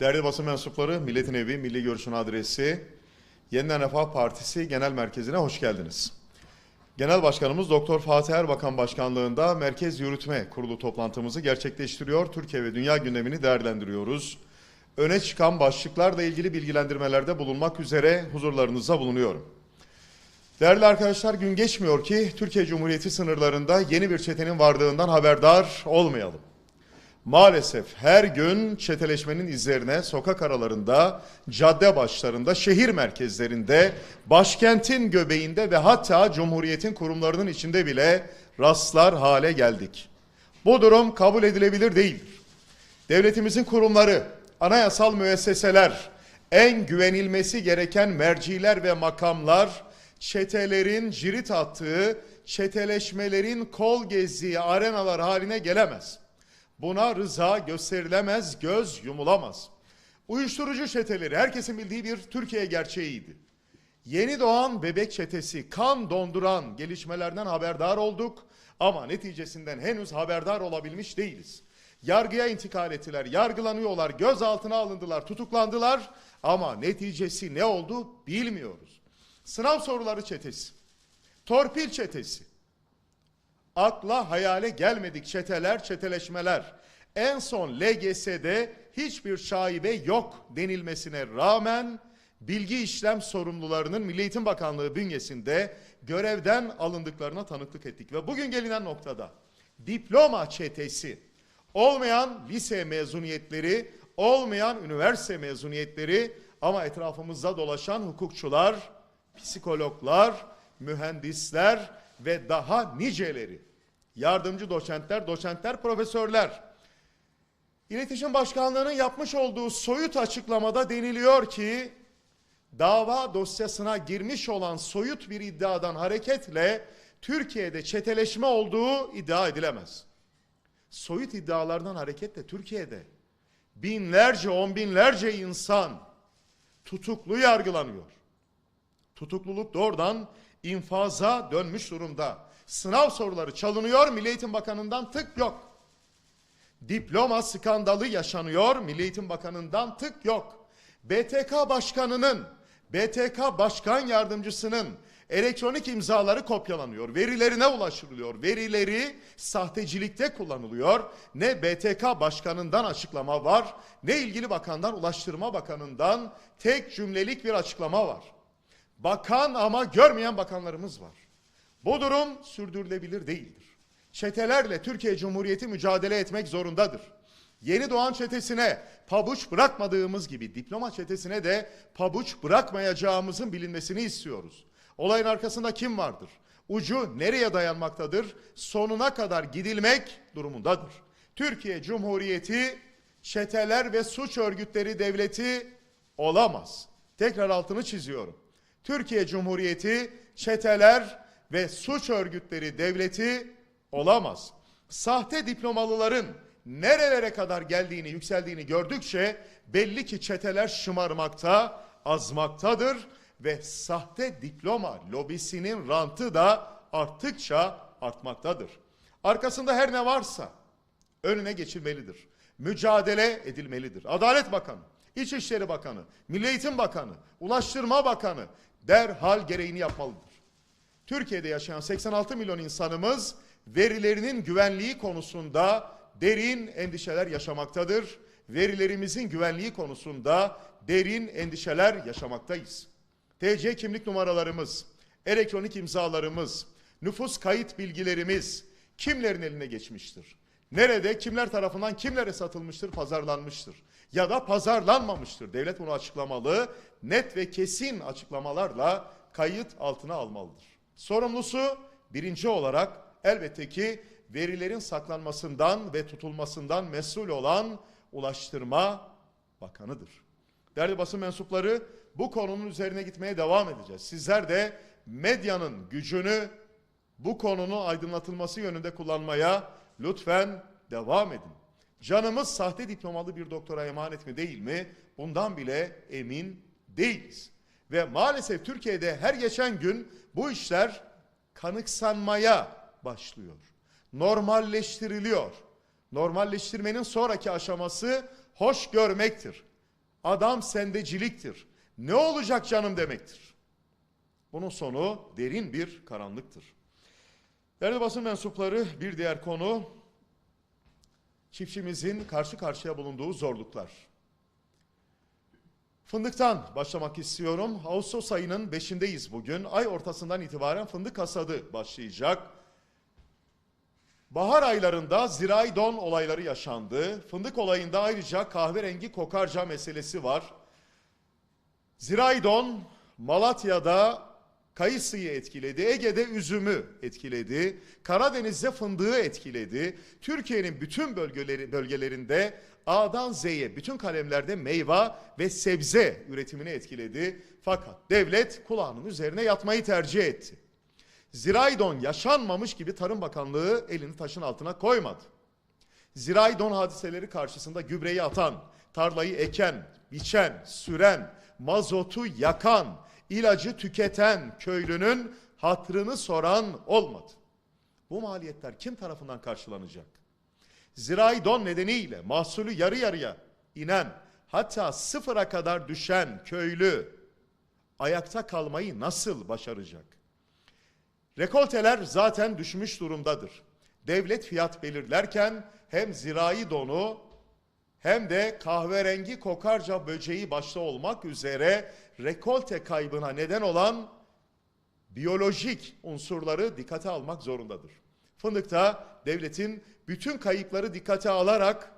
Değerli basın mensupları, Milletin Evi, Milli Görüş'ün adresi Yeniden Refah Partisi Genel Merkezi'ne hoş geldiniz. Genel Başkanımız Doktor Fatih Erbakan Başkanlığında Merkez Yürütme Kurulu toplantımızı gerçekleştiriyor. Türkiye ve dünya gündemini değerlendiriyoruz. Öne çıkan başlıklarla ilgili bilgilendirmelerde bulunmak üzere huzurlarınızda bulunuyorum. Değerli arkadaşlar gün geçmiyor ki Türkiye Cumhuriyeti sınırlarında yeni bir çetenin varlığından haberdar olmayalım. Maalesef her gün çeteleşmenin izlerine sokak aralarında, cadde başlarında, şehir merkezlerinde, başkentin göbeğinde ve hatta Cumhuriyet'in kurumlarının içinde bile rastlar hale geldik. Bu durum kabul edilebilir değildir. Devletimizin kurumları, anayasal müesseseler, en güvenilmesi gereken merciler ve makamlar, çetelerin cirit attığı, çeteleşmelerin kol gezdiği arenalar haline gelemez. Buna rıza gösterilemez, göz yumulamaz. Uyuşturucu çeteleri herkesin bildiği bir Türkiye gerçeğiydi. Yeni doğan bebek çetesi kan donduran gelişmelerden haberdar olduk ama neticesinden henüz haberdar olabilmiş değiliz. Yargıya intikal ettiler, yargılanıyorlar, gözaltına alındılar, tutuklandılar ama neticesi ne oldu bilmiyoruz. Sınav soruları çetesi, torpil çetesi, akla hayale gelmedik çeteler, çeteleşmeler. En son LGS'de hiçbir şaibe yok denilmesine rağmen bilgi işlem sorumlularının Milli Eğitim Bakanlığı bünyesinde görevden alındıklarına tanıklık ettik. Ve bugün gelinen noktada diploma çetesi, olmayan lise mezuniyetleri, olmayan üniversite mezuniyetleri ama etrafımızda dolaşan hukukçular, psikologlar, mühendisler ve daha niceleri, yardımcı doçentler, doçentler, profesörler. İletişim Başkanlığı'nın yapmış olduğu soyut açıklamada deniliyor ki, dava dosyasına girmiş olan soyut bir iddiadan hareketle Türkiye'de çeteleşme olduğu iddia edilemez. Soyut iddialardan hareketle Türkiye'de binlerce, on binlerce insan tutuklu yargılanıyor. Tutukluluk doğrudan infaza dönmüş durumda. Sınav soruları çalınıyor, Milli Eğitim Bakanı'ndan tık yok. Diploma skandalı yaşanıyor, Milli Eğitim Bakanı'ndan tık yok. BTK Başkanı'nın, BTK Başkan Yardımcısının elektronik imzaları kopyalanıyor, verilerine ulaşılıyor, verileri sahtecilikte kullanılıyor. Ne BTK Başkanı'ndan açıklama var, ne ilgili bakandan, Ulaştırma Bakanı'ndan tek cümlelik bir açıklama var. Bakan ama görmeyen bakanlarımız var. Bu durum sürdürülebilir değildir. Çetelerle Türkiye Cumhuriyeti mücadele etmek zorundadır. Yeni doğan çetesine pabuç bırakmadığımız gibi diploma çetesine de pabuç bırakmayacağımızın bilinmesini istiyoruz. Olayın arkasında kim vardır? Ucu nereye dayanmaktadır? Sonuna kadar gidilmek durumundadır. Türkiye Cumhuriyeti çeteler ve suç örgütleri devleti olamaz. Tekrar altını çiziyorum. Türkiye Cumhuriyeti çeteler ve suç örgütleri devleti olamaz. Sahte diplomalıların nerelere kadar geldiğini, yükseldiğini gördükçe belli ki çeteler şımarmakta, azmaktadır ve sahte diploma lobisinin rantı da arttıkça artmaktadır. Arkasında her ne varsa önüne geçilmelidir. Mücadele edilmelidir. Adalet Bakanı, İçişleri Bakanı, Milli Eğitim Bakanı, Ulaştırma Bakanı derhal gereğini yapmalıdır. Türkiye'de yaşayan 86 milyon insanımız verilerinin güvenliği konusunda derin endişeler yaşamaktadır. Verilerimizin güvenliği konusunda derin endişeler yaşamaktayız. TC kimlik numaralarımız, elektronik imzalarımız, nüfus kayıt bilgilerimiz kimlerin eline geçmiştir? Nerede, kimler tarafından kimlere satılmıştır, pazarlanmıştır? Ya da pazarlanmamıştır. Devlet bunu açıklamalı, net ve kesin açıklamalarla kayıt altına almalıdır. Sorumlusu birinci olarak elbette ki verilerin saklanmasından ve tutulmasından mesul olan Ulaştırma Bakanı'dır. Değerli basın mensupları bu konunun üzerine gitmeye devam edeceğiz. Sizler de medyanın gücünü bu konunun aydınlatılması yönünde kullanmaya lütfen devam edin. Canımız sahte diplomalı bir doktora emanet mi değil mi? Bundan bile emin değiliz. Ve maalesef Türkiye'de her geçen gün bu işler kanıksanmaya başlıyor. Normalleştiriliyor. Normalleştirmenin sonraki aşaması hoş görmektir. Adam sendeciliktir. Ne olacak canım demektir. Bunun sonu derin bir karanlıktır. Değerli basın mensupları bir diğer konu çiftçimizin karşı karşıya bulunduğu zorluklar. Fındıktan başlamak istiyorum. Ağustos ayının 5'indeyiz bugün. Ay ortasından itibaren fındık hasadı başlayacak. Bahar aylarında zirai don olayları yaşandı. Fındık olayında ayrıca kahverengi kokarca meselesi var. Zirai don Malatya'da kayısıyı etkiledi, Ege'de üzümü etkiledi, Karadeniz'de fındığı etkiledi. Türkiye'nin bütün bölgeleri, bölgelerinde A'dan Z'ye bütün kalemlerde meyve ve sebze üretimini etkiledi. Fakat devlet kulağının üzerine yatmayı tercih etti. Ziraydon yaşanmamış gibi Tarım Bakanlığı elini taşın altına koymadı. Ziraydon hadiseleri karşısında gübreyi atan, tarlayı eken, biçen, süren, mazotu yakan, ilacı tüketen köylünün hatrını soran olmadı. Bu maliyetler kim tarafından karşılanacak? Zirai don nedeniyle mahsulü yarı yarıya inen, hatta sıfıra kadar düşen köylü ayakta kalmayı nasıl başaracak? Rekolteler zaten düşmüş durumdadır. Devlet fiyat belirlerken hem zirai donu hem de kahverengi kokarca böceği başta olmak üzere rekolte kaybına neden olan biyolojik unsurları dikkate almak zorundadır. Fındıkta devletin bütün kayıpları dikkate alarak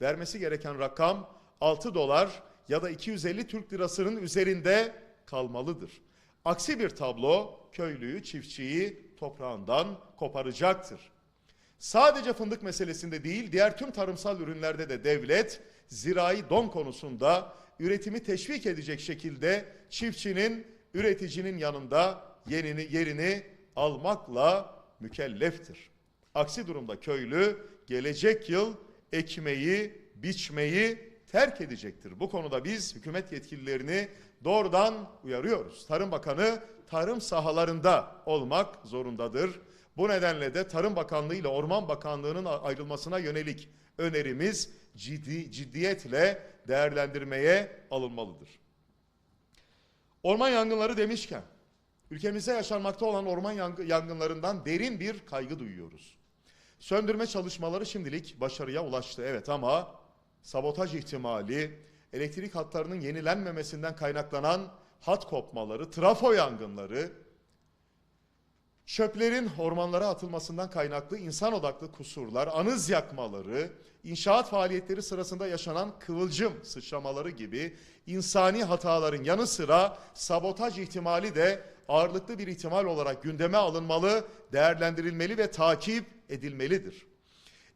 vermesi gereken rakam 6 dolar ya da 250 Türk lirasının üzerinde kalmalıdır. Aksi bir tablo köylüyü, çiftçiyi toprağından koparacaktır. Sadece fındık meselesinde değil, diğer tüm tarımsal ürünlerde de devlet zirai don konusunda üretimi teşvik edecek şekilde çiftçinin, üreticinin yanında yerini, yerini almakla mükelleftir. Aksi durumda köylü gelecek yıl ekmeği, biçmeyi terk edecektir. Bu konuda biz hükümet yetkililerini doğrudan uyarıyoruz. Tarım Bakanı tarım sahalarında olmak zorundadır. Bu nedenle de Tarım Bakanlığı ile Orman Bakanlığı'nın ayrılmasına yönelik önerimiz ciddi, ciddiyetle değerlendirmeye alınmalıdır. Orman yangınları demişken, ülkemizde yaşanmakta olan orman yangınlarından derin bir kaygı duyuyoruz. Söndürme çalışmaları şimdilik başarıya ulaştı evet ama sabotaj ihtimali, elektrik hatlarının yenilenmemesinden kaynaklanan hat kopmaları, trafo yangınları, çöplerin ormanlara atılmasından kaynaklı insan odaklı kusurlar, anız yakmaları, inşaat faaliyetleri sırasında yaşanan kıvılcım sıçramaları gibi insani hataların yanı sıra sabotaj ihtimali de ağırlıklı bir ihtimal olarak gündeme alınmalı, değerlendirilmeli ve takip edilmelidir.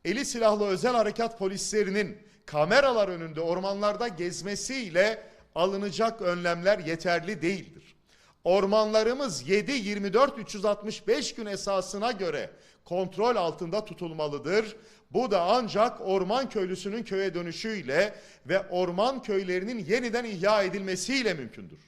Eli silahlı özel harekat polislerinin kameralar önünde ormanlarda gezmesiyle alınacak önlemler yeterli değildir. Ormanlarımız 7-24 365 gün esasına göre kontrol altında tutulmalıdır. Bu da ancak orman köylüsünün köye dönüşüyle ve orman köylerinin yeniden ihya edilmesiyle mümkündür.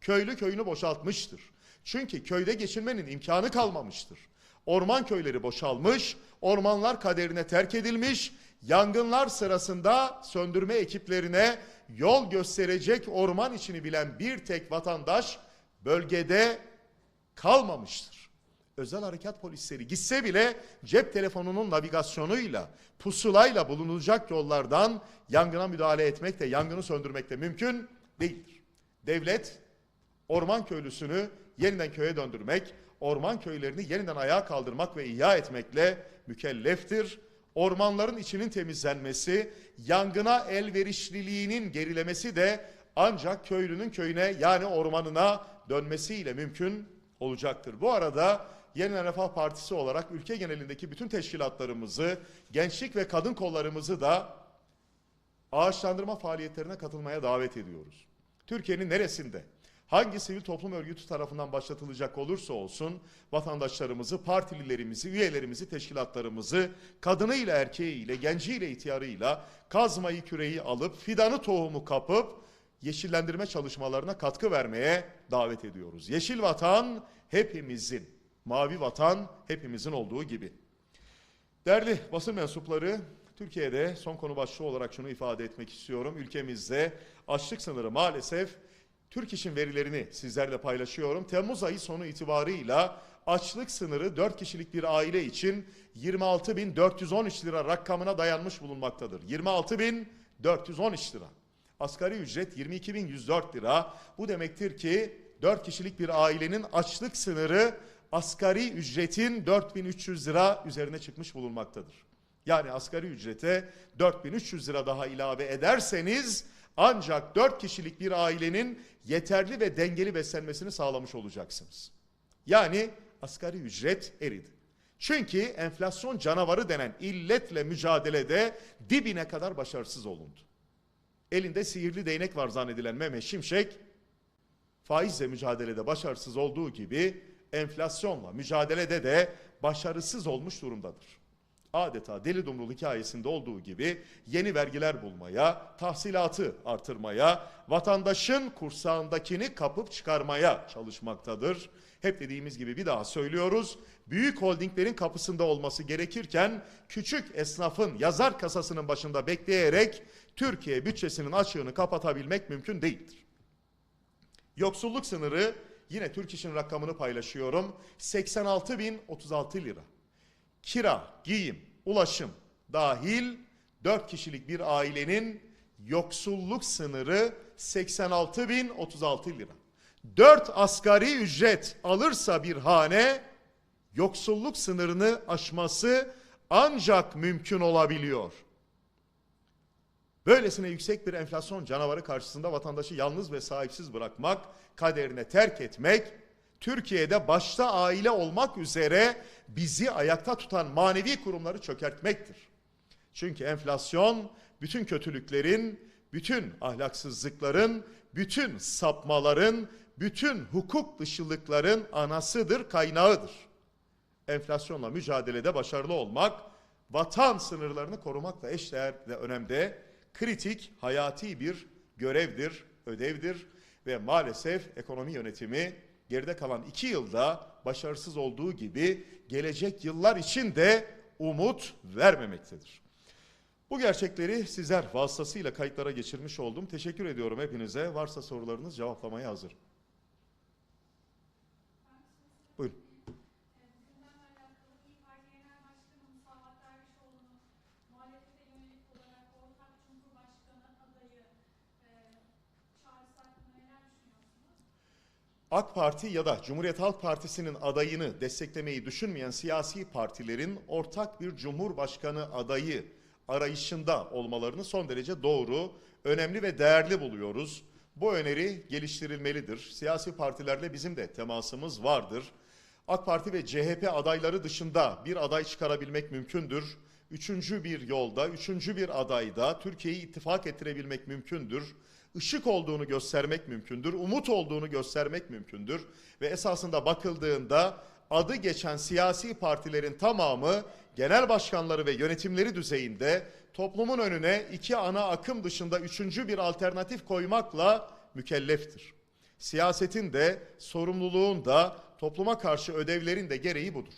Köylü köyünü boşaltmıştır. Çünkü köyde geçinmenin imkanı kalmamıştır. Orman köyleri boşalmış, ormanlar kaderine terk edilmiş, yangınlar sırasında söndürme ekiplerine yol gösterecek orman içini bilen bir tek vatandaş bölgede kalmamıştır. Özel harekat polisleri gitse bile cep telefonunun navigasyonuyla, pusulayla bulunacak yollardan yangına müdahale etmek de yangını söndürmek de mümkün değildir. Devlet orman köylüsünü yeniden köye döndürmek, orman köylerini yeniden ayağa kaldırmak ve ihya etmekle mükelleftir. Ormanların içinin temizlenmesi, yangına elverişliliğinin gerilemesi de ancak köylünün köyüne yani ormanına dönmesiyle mümkün olacaktır. Bu arada Yeniden Refah Partisi olarak ülke genelindeki bütün teşkilatlarımızı, gençlik ve kadın kollarımızı da ağaçlandırma faaliyetlerine katılmaya davet ediyoruz. Türkiye'nin neresinde, hangi sivil toplum örgütü tarafından başlatılacak olursa olsun vatandaşlarımızı, partililerimizi, üyelerimizi, teşkilatlarımızı kadınıyla, erkeğiyle, genciyle, ihtiyarıyla kazmayı küreği alıp fidanı tohumu kapıp yeşillendirme çalışmalarına katkı vermeye davet ediyoruz. Yeşil vatan hepimizin, mavi vatan hepimizin olduğu gibi. Değerli basın mensupları, Türkiye'de son konu başlığı olarak şunu ifade etmek istiyorum. Ülkemizde açlık sınırı maalesef Türk İş'in verilerini sizlerle paylaşıyorum. Temmuz ayı sonu itibarıyla açlık sınırı 4 kişilik bir aile için 26.413 lira rakamına dayanmış bulunmaktadır. 26.413 lira. Asgari ücret 22.104 lira. Bu demektir ki 4 kişilik bir ailenin açlık sınırı asgari ücretin 4300 lira üzerine çıkmış bulunmaktadır. Yani asgari ücrete 4300 lira daha ilave ederseniz ancak 4 kişilik bir ailenin yeterli ve dengeli beslenmesini sağlamış olacaksınız. Yani asgari ücret eridi. Çünkü enflasyon canavarı denen illetle mücadelede dibine kadar başarısız olundu. Elinde sihirli değnek var zannedilen Mehmet Şimşek faizle mücadelede başarısız olduğu gibi enflasyonla mücadelede de başarısız olmuş durumdadır. Adeta deli dumrul hikayesinde olduğu gibi yeni vergiler bulmaya, tahsilatı artırmaya, vatandaşın kursağındakini kapıp çıkarmaya çalışmaktadır. Hep dediğimiz gibi bir daha söylüyoruz. Büyük holdinglerin kapısında olması gerekirken küçük esnafın yazar kasasının başında bekleyerek Türkiye bütçesinin açığını kapatabilmek mümkün değildir. Yoksulluk sınırı yine Türk İş'in rakamını paylaşıyorum. 86.036 lira. Kira, giyim, ulaşım dahil 4 kişilik bir ailenin yoksulluk sınırı 86.036 lira. 4 asgari ücret alırsa bir hane yoksulluk sınırını aşması ancak mümkün olabiliyor. Böylesine yüksek bir enflasyon canavarı karşısında vatandaşı yalnız ve sahipsiz bırakmak, kaderine terk etmek, Türkiye'de başta aile olmak üzere bizi ayakta tutan manevi kurumları çökertmektir. Çünkü enflasyon bütün kötülüklerin, bütün ahlaksızlıkların, bütün sapmaların, bütün hukuk dışılıkların anasıdır, kaynağıdır. Enflasyonla mücadelede başarılı olmak, vatan sınırlarını korumakla eşdeğer ve önemde kritik, hayati bir görevdir, ödevdir ve maalesef ekonomi yönetimi geride kalan iki yılda başarısız olduğu gibi gelecek yıllar için de umut vermemektedir. Bu gerçekleri sizler vasıtasıyla kayıtlara geçirmiş oldum. Teşekkür ediyorum hepinize. Varsa sorularınız cevaplamaya hazır. Buyurun. Bunlarla alakalı İYİ Parti Genel Başkanı Musavat Dervişoğlu'nu muhalefete yönelik olarak ortak Cumhurbaşkanı adayı e, çağrısı hakkında neler düşünüyorsunuz? AK Parti ya da Cumhuriyet Halk Partisi'nin adayını desteklemeyi düşünmeyen siyasi partilerin ortak bir cumhurbaşkanı adayı arayışında olmalarını son derece doğru, önemli ve değerli buluyoruz. Bu öneri geliştirilmelidir. Siyasi partilerle bizim de temasımız vardır. AK Parti ve CHP adayları dışında bir aday çıkarabilmek mümkündür. Üçüncü bir yolda, üçüncü bir adayda Türkiye'yi ittifak ettirebilmek mümkündür. Işık olduğunu göstermek mümkündür, umut olduğunu göstermek mümkündür. Ve esasında bakıldığında adı geçen siyasi partilerin tamamı genel başkanları ve yönetimleri düzeyinde toplumun önüne iki ana akım dışında üçüncü bir alternatif koymakla mükelleftir. Siyasetin de sorumluluğun da topluma karşı ödevlerin de gereği budur.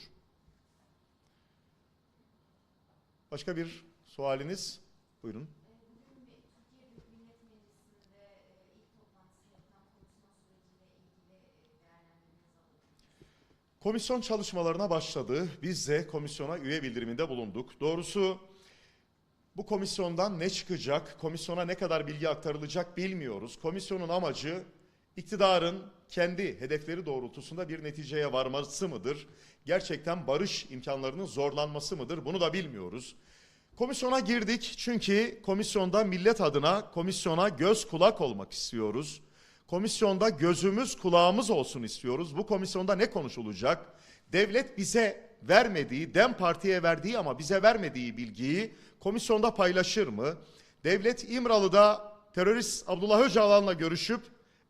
Başka bir sualiniz? Buyurun. Bugün bir Türkiye Büyük Millet Meclisi'nde e, ilk toplantısı yapılan komisyon süreciyle ilgili e, değerlendirmenizi alalım. Komisyon çalışmalarına başladı. Biz de komisyona üye bildiriminde bulunduk. Doğrusu bu komisyondan ne çıkacak, komisyona ne kadar bilgi aktarılacak bilmiyoruz. Komisyonun amacı iktidarın kendi hedefleri doğrultusunda bir neticeye varması mıdır? Gerçekten barış imkanlarının zorlanması mıdır? Bunu da bilmiyoruz. Komisyona girdik çünkü komisyonda millet adına komisyona göz kulak olmak istiyoruz. Komisyonda gözümüz kulağımız olsun istiyoruz. Bu komisyonda ne konuşulacak? Devlet bize vermediği, DEM Parti'ye verdiği ama bize vermediği bilgiyi komisyonda paylaşır mı? Devlet İmralı'da terörist Abdullah Öcalan'la görüşüp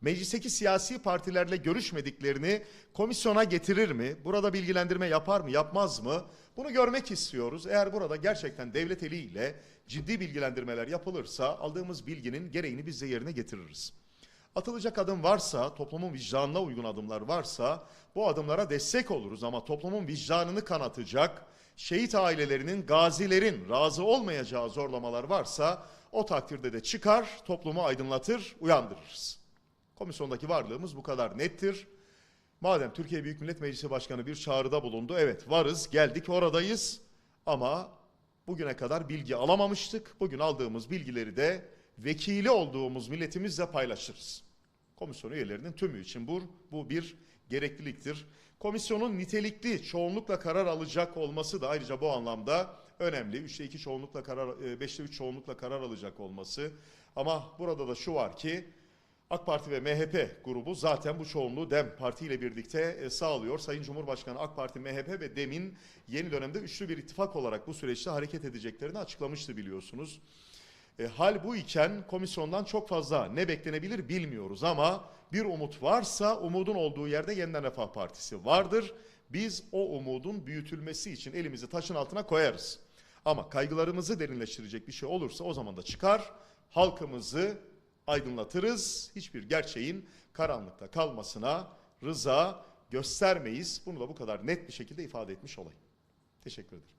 meclisteki siyasi partilerle görüşmediklerini komisyona getirir mi? Burada bilgilendirme yapar mı, yapmaz mı? Bunu görmek istiyoruz. Eğer burada gerçekten devlet eliyle ciddi bilgilendirmeler yapılırsa aldığımız bilginin gereğini biz de yerine getiririz. Atılacak adım varsa, toplumun vicdanına uygun adımlar varsa bu adımlara destek oluruz ama toplumun vicdanını kanatacak, şehit ailelerinin, gazilerin razı olmayacağı zorlamalar varsa o takdirde de çıkar, toplumu aydınlatır, uyandırırız. Komisyondaki varlığımız bu kadar nettir. Madem Türkiye Büyük Millet Meclisi Başkanı bir çağrıda bulundu, evet varız, geldik, oradayız ama bugüne kadar bilgi alamamıştık. Bugün aldığımız bilgileri de vekili olduğumuz milletimizle paylaşırız. Komisyon üyelerinin tümü için bu, bu bir gerekliliktir. Komisyonun nitelikli çoğunlukla karar alacak olması da ayrıca bu anlamda önemli. 3'te 2 çoğunlukla karar, 5'te 3 çoğunlukla karar alacak olması. Ama burada da şu var ki AK Parti ve MHP grubu zaten bu çoğunluğu DEM Parti ile birlikte e, sağlıyor. Sayın Cumhurbaşkanı AK Parti, MHP ve DEM'in yeni dönemde üçlü bir ittifak olarak bu süreçte hareket edeceklerini açıklamıştı biliyorsunuz. E, hal bu iken komisyondan çok fazla ne beklenebilir bilmiyoruz ama bir umut varsa umudun olduğu yerde Yeniden Refah Partisi vardır. Biz o umudun büyütülmesi için elimizi taşın altına koyarız. Ama kaygılarımızı derinleştirecek bir şey olursa o zaman da çıkar, halkımızı aydınlatırız. Hiçbir gerçeğin karanlıkta kalmasına rıza göstermeyiz. Bunu da bu kadar net bir şekilde ifade etmiş olayım. Teşekkür ederim.